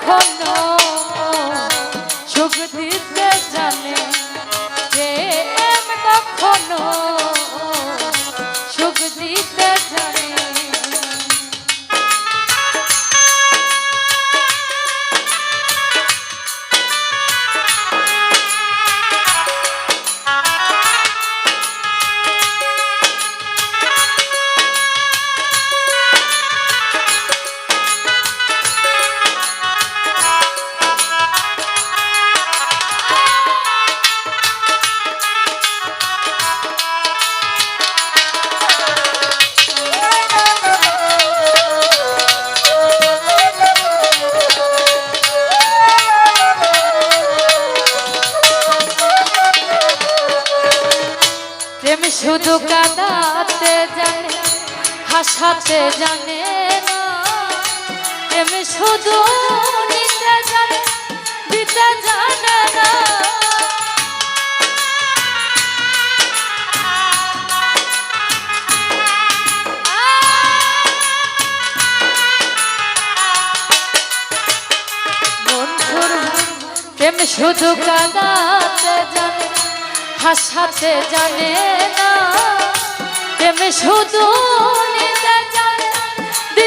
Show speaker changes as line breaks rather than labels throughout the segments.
কখনো সুখ দিতে হাসাতে জানে না। প্রেম শুধু নিতে জানে, দিতে জানে না। শুধু কাঁদাতে জানে, হাসাতে জানে না। শুধু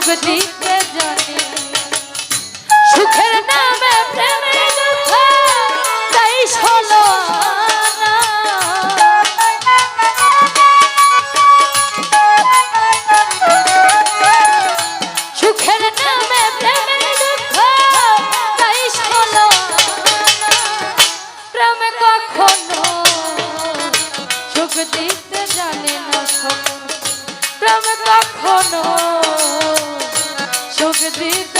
সুখ দিতে জানে সুখের নামে প্রেমের দুঃখ তাই সুখ দিতে জানে না প্রেম কখনো সুখ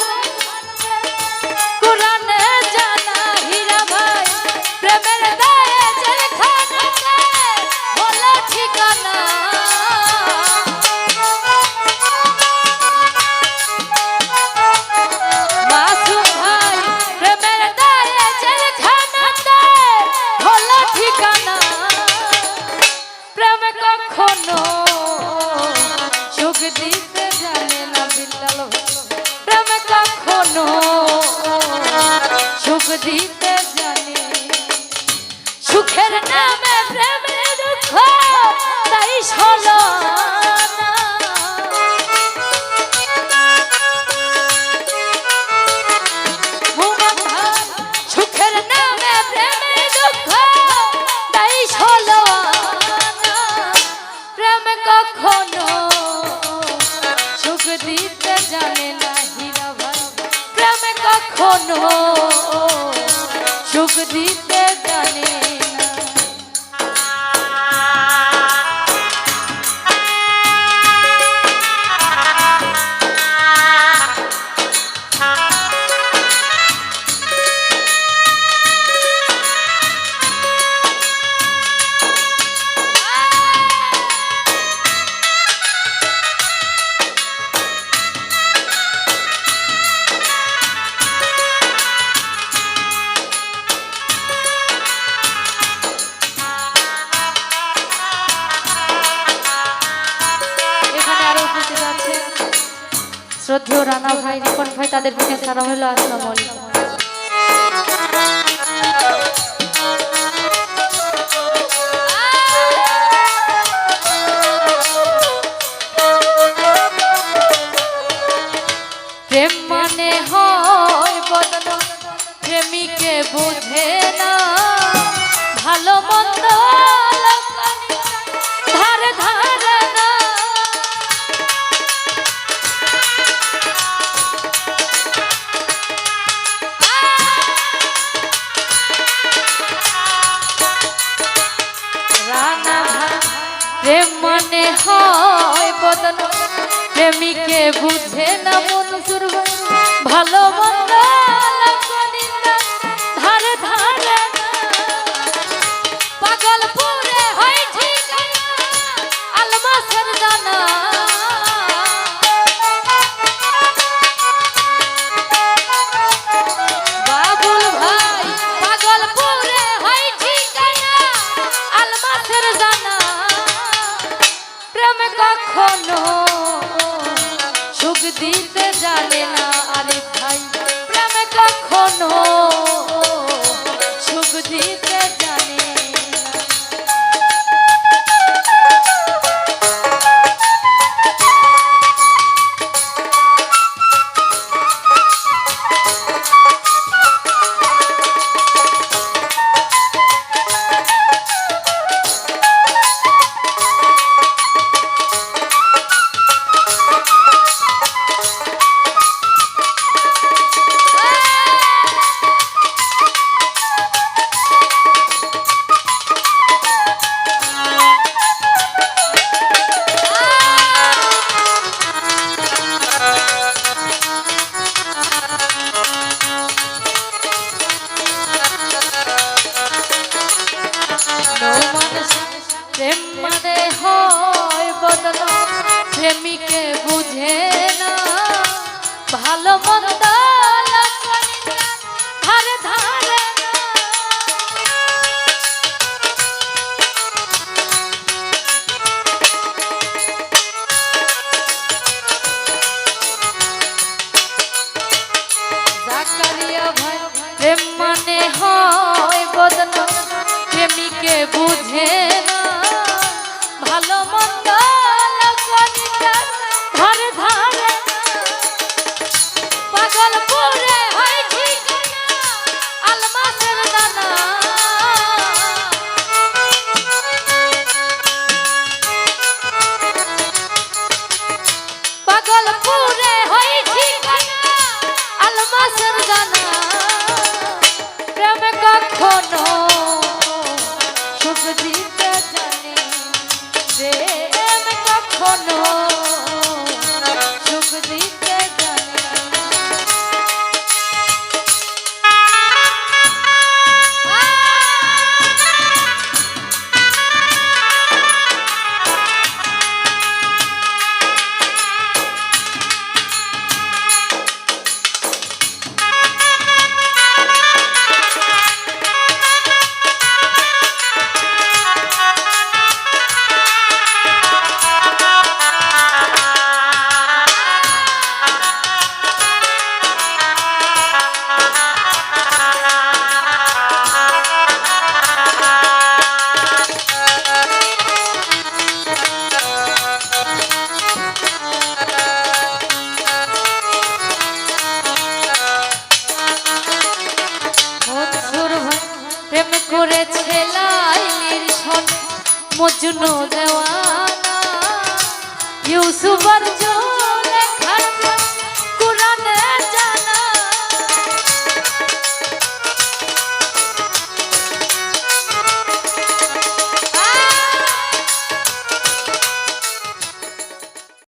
সুখের নামে প্রেমে দুঃখ, তাই শোনো কখনো সুখ দিতে জানে না হীরা ভাই প্রেম কখনো সুখ দিতে জানে শ্রদ্ধেয় রানা ভাই রিপন ভাই, তাদের প্রতি সালাম হলো আসসালামু প্রেম মানে হয় প্রেমিকে বুঝে না, ভালো মন্দ প্রেমিকে বুঝে না মনসুর ভালো মন্দ ধারে ধারে না। পাগল পুরে ঠিকানা, আলমাসের দানা। বাবুল দিতে জানে না আরে ভাই প্রেম কখনো সুখ দিতে মানে হয় বদল প্রেমিকে বুঝে না। ভালো মন্দ ধারে ধারে প্রেম মানে হয় বদন। প্রেমিকে বুঝে না। ভালো মন্দ কখনো মজনু দেওয়ানা ইউসুফ